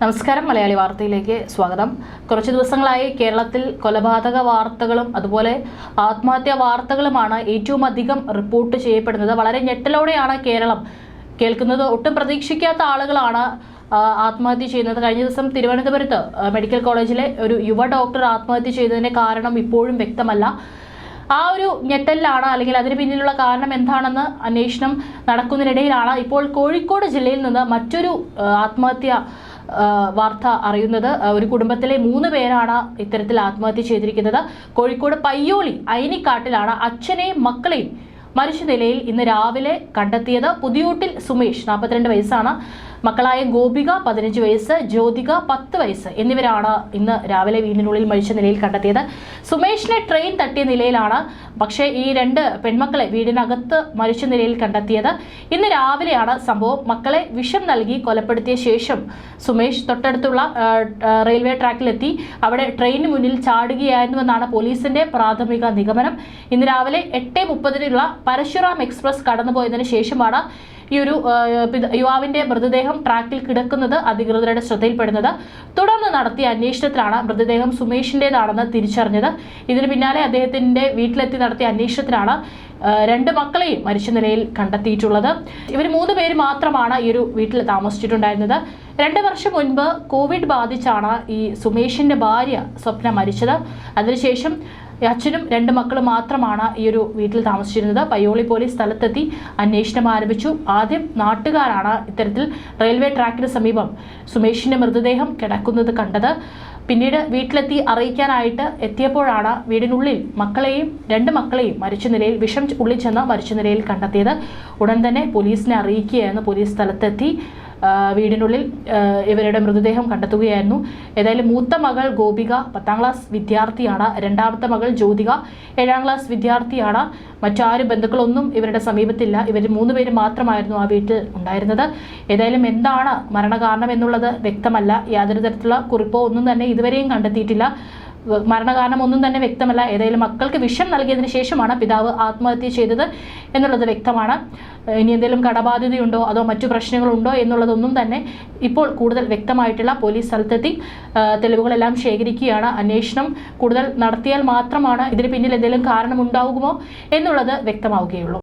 നമസ്കാരം മലയാളി വാർത്തയിലേക്ക് സ്വാഗതം. കുറച്ച് ദിവസങ്ങളായി കേരളത്തിൽ കൊലപാതക വാർത്തകളും അതുപോലെ ആത്മഹത്യാ വാർത്തകളുമാണ് ഏറ്റവും അധികം റിപ്പോർട്ട് ചെയ്യപ്പെടുന്നത്. വളരെ ഞെട്ടലോടെയാണ് കേരളം കേൾക്കുന്നത്. ഒട്ടും പ്രതീക്ഷിക്കാത്ത ആളുകളാണ് ആത്മഹത്യ ചെയ്യുന്നത്. കഴിഞ്ഞ ദിവസം തിരുവനന്തപുരത്ത് മെഡിക്കൽ കോളേജിലെ ഒരു യുവ ഡോക്ടർ ആത്മഹത്യ ചെയ്തതിന്റെ കാരണം ഇപ്പോഴും വ്യക്തമല്ല. ആ ഒരു ഞെട്ടലിലാണ് അല്ലെങ്കിൽ അതിന് പിന്നിലുള്ള കാരണം എന്താണെന്ന് അന്വേഷണം നടക്കുന്നതിനിടയിലാണ് ഇപ്പോൾ കോഴിക്കോട് ജില്ലയിൽ നിന്ന് മറ്റൊരു ആത്മഹത്യ വാർത്ത അറിയുന്നത്. ഒരു കുടുംബത്തിലെ മൂന്ന് പേരാണ് ഇത്തരത്തിൽ ആത്മഹത്യ ചെയ്തിരിക്കുന്നത്. കോഴിക്കോട് പയ്യോളി അയനിക്കാട്ടിലാണ് അച്ഛനെയും മക്കളെയും മരിച്ച നിലയിൽ ഇന്ന് രാവിലെ കണ്ടെത്തിയത്. പുതിയൂട്ടിൽ സുമേഷ് നാൽപ്പത്തിരണ്ട് വയസ്സാണ്. മക്കളായ ഗോപിക പതിനഞ്ച് വയസ്സ് ജ്യോതിക പത്ത് വയസ്സ് എന്നിവരാണ് ഇന്ന് രാവിലെ വീടിനുള്ളിൽ മരിച്ച നിലയിൽ കണ്ടെത്തിയത്. സുമേഷിനെ ട്രെയിൻ തട്ടിയ നിലയിലാണ് പക്ഷേ ഈ രണ്ട് പെൺമക്കളെ വീടിനകത്ത് മരിച്ച നിലയിൽ കണ്ടെത്തിയത്. ഇന്ന് രാവിലെയാണ് സംഭവം. മക്കളെ വിഷം നൽകി കൊലപ്പെടുത്തിയ ശേഷം സുമേഷ് തൊട്ടടുത്തുള്ള റെയിൽവേ ട്രാക്കിലെത്തി. അവിടെ ട്രെയിനിന് മുന്നിൽ ചാടുകയായിരുന്നുവെന്നാണ് പോലീസിന്റെ പ്രാഥമിക നിഗമനം. ഇന്ന് രാവിലെ എട്ട് മുപ്പതിനുള്ള പരശുറാം എക്സ്പ്രസ് കടന്നുപോയതിനു ശേഷമാണ് ഈ ഒരു യുവാവിന്റെ മൃതദേഹം ട്രാക്കിൽ കിടക്കുന്നത് അധികൃതരുടെ ശ്രദ്ധയിൽപ്പെടുന്നത്. തുടർന്ന് നടത്തിയ അന്വേഷണത്തിലാണ് മൃതദേഹം സുമേഷിന്റേതാണെന്ന് തിരിച്ചറിഞ്ഞത്. ഇതിന് പിന്നാലെ അദ്ദേഹത്തിന്റെ വീട്ടിലെത്തി നടത്തിയ അന്വേഷണത്തിലാണ് രണ്ട് മക്കളെയും മരിച്ച നിലയിൽ കണ്ടെത്തിയിട്ടുള്ളത്. ഇവർ മൂന്ന് പേര് മാത്രമാണ് ഈ ഒരു വീട്ടിൽ താമസിച്ചിട്ടുണ്ടായിരുന്നത്. രണ്ട് വർഷം മുൻപ് കോവിഡ് ബാധിച്ചാണ് ഈ സുമേഷിന്റെ ഭാര്യ സ്വപ്ന മരിച്ചത്. അതിനുശേഷം അച്ഛനും രണ്ട് മക്കളും മാത്രമാണ് ഈ ഒരു വീട്ടിൽ താമസിച്ചിരുന്നത്. പയ്യോളി പോലീസ് സ്ഥലത്തെത്തി അന്വേഷണം ആരംഭിച്ചു. ആദ്യം നാട്ടുകാരാണ് ഇത്തരത്തിൽ റെയിൽവേ ട്രാക്കിന് സമീപം സുമേഷിന്റെ മൃതദേഹം കിടക്കുന്നത് കണ്ടത്. പിന്നീട് വീട്ടിലെത്തി അറിയിക്കാനായിട്ട് എത്തിയപ്പോഴാണ് വീടിനുള്ളിൽ മക്കളെയും രണ്ട് മക്കളെയും മരിച്ച നിലയിൽ വിഷം ഉള്ളിൽ ചെന്ന് മരിച്ച നിലയിൽ കണ്ടെത്തിയത്. ഉടൻ തന്നെ പോലീസിനെ അറിയിക്കുകയായിരുന്നു. പോലീസ് സ്ഥലത്തെത്തി. വീടിനുള്ളിൽ ഇവരുടെ മൃതദേഹം കണ്ടെത്തുകയായിരുന്നു. ഏതായാലും മൂത്ത മകൾ ഗോപിക പത്താം ക്ലാസ് വിദ്യാർത്ഥിയാണ്. രണ്ടാമത്തെ മകൾ ജ്യോതിക ഏഴാം ക്ലാസ് വിദ്യാർത്ഥിയാണ്. മറ്റാരും ബന്ധുക്കളൊന്നും ഇവരുടെ സമീപത്തില്ല. ഇവർ മൂന്ന് പേര് മാത്രമായിരുന്നു ആ വീട്ടിൽ ഉണ്ടായിരുന്നത്. ഏതായാലും എന്താണ് മരണകാരണം എന്നുള്ളത് വ്യക്തമല്ല. യാതൊരു തരത്തിലുള്ള കുറിപ്പോ ഒന്നും തന്നെ ഇതുവരെയും കണ്ടെത്തിയിട്ടില്ല. മരണകാരണം ഒന്നും തന്നെ വ്യക്തമല്ല. ഏതായാലും മക്കൾക്ക് വിഷം നൽകിയതിന് ശേഷമാണ് പിതാവ് ആത്മഹത്യ ചെയ്തത് എന്നുള്ളത് വ്യക്തമാണ്. ഇനി എന്തെങ്കിലും കടബാധ്യതയുണ്ടോ? അതോ മറ്റു പ്രശ്നങ്ങളുണ്ടോ എന്നുള്ളതൊന്നും തന്നെ ഇപ്പോൾ കൂടുതൽ വ്യക്തമായിട്ടുള്ള പോലീസ് സ്ഥലത്തെത്തി തെളിവുകളെല്ലാം ശേഖരിക്കുകയാണ്. അന്വേഷണം കൂടുതൽ നടത്തിയാൽ മാത്രമാണ് ഇതിന് പിന്നിൽ എന്തെങ്കിലും കാരണമുണ്ടാകുമോ എന്നുള്ളത് വ്യക്തമാവുകയുള്ളൂ.